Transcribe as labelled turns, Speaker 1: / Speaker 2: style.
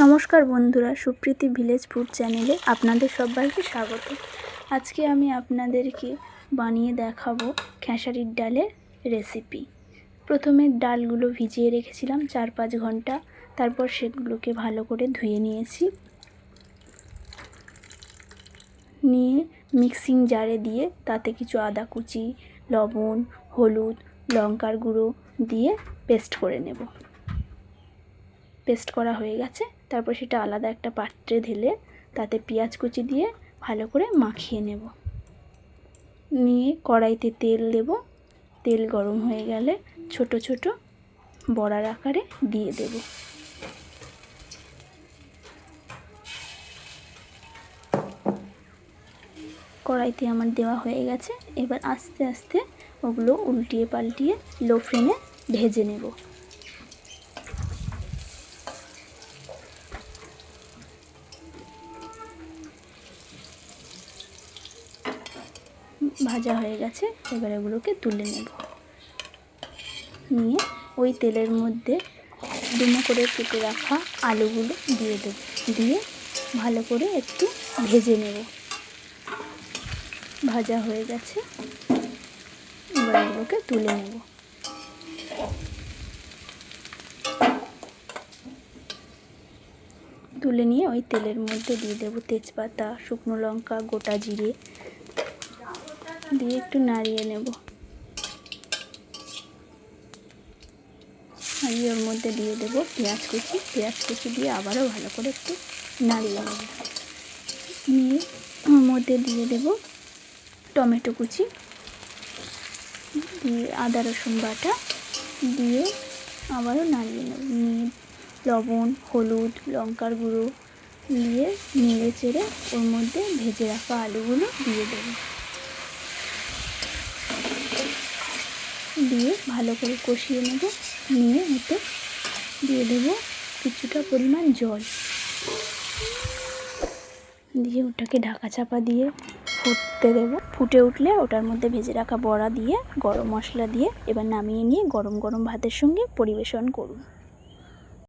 Speaker 1: নমস্কার বন্ধুরা, Supriti village food চ্যানেলে আপনাদের সবাইকে স্বাগত। আজকে আমি আপনাদেরকে বানিয়ে দেখাবো খেসারির ডালের রেসিপি প্রথমে ডালগুলো ভিজিয়ে রেখেছিলাম চার পাঁচ ঘণ্টা, তারপর সেগুলোকে ভালো করে ধুয়ে নিয়েছি। নিয়ে মিক্সিং জারে দিয়ে তাতে কিছু আদা কুচি, লবণ, হলুদ, লঙ্কার গুঁড়ো দিয়ে পেস্ট করে নেব। পেস্ট করা হয়ে গেছে। তারপর সেটা আলাদা একটা পাত্রে ঢেলে তাতে পেঁয়াজ কুচি দিয়ে ভালো করে মাখিয়ে নেব। নিয়ে কড়াইতে তেল দেব। তেল গরম হয়ে গেলে ছোট ছোট বড়ার আকারে দিয়ে দেব। কড়াইতে আমার দেওয়া হয়ে গেছে। এবার আস্তে আস্তে ওগুলো উল্টিয়ে পাল্টিয়ে লো ফ্লেমে ভেজে নেব। ভাজা হয়ে গেছে, এবার এগুলোকে তুলে নেব। নিয়ে ওই তেলের মধ্যে ডুমো করে কেটে রাখা আলুগুলো দিয়ে দেব। দিয়ে ভালো করে একটু ভেজে নেব। ভাজা হয়ে গেছে, এবার এগুলোকে তুলে নেব। তুলে নিয়ে ওই তেলের মধ্যে দিয়ে দেবো তেজপাতা, শুকনো লঙ্কা, গোটা জিরে দিয়ে একটু নাড়িয়ে নেব। নাড়িয়ে ওর মধ্যে দিয়ে দেবো পেঁয়াজ কুচি। পেঁয়াজ কুচি দিয়ে আবারও ভালো করে একটু নাড়িয়ে নেব। নিয়ে ওর মধ্যে দিয়ে দেব টমেটো কুচি। দিয়ে আদা, রসুন বাটা দিয়ে আবারও নাড়িয়ে নেব। নিয়ে লবণ, হলুদ, লঙ্কার গুঁড়ো দিয়ে নেড়ে চেড়ে ওর মধ্যে ভেজে রাখা আলুগুলো দিয়ে দেবো। দিয়ে ভালো করে কষিয়ে নেব। নিয়ে হতে দিয়ে দেব কিছুটা পরিমাণ জল। দিয়ে ওটাকে ঢাকা চাপা দিয়ে ফুটতে দেবো। ফুটে উঠলে ওটার মধ্যে ভেজে রাখা বড়া দিয়ে, গরম মশলা দিয়ে এবার নামিয়ে নিয়ে গরম গরম ভাতের সঙ্গে পরিবেশন করুন।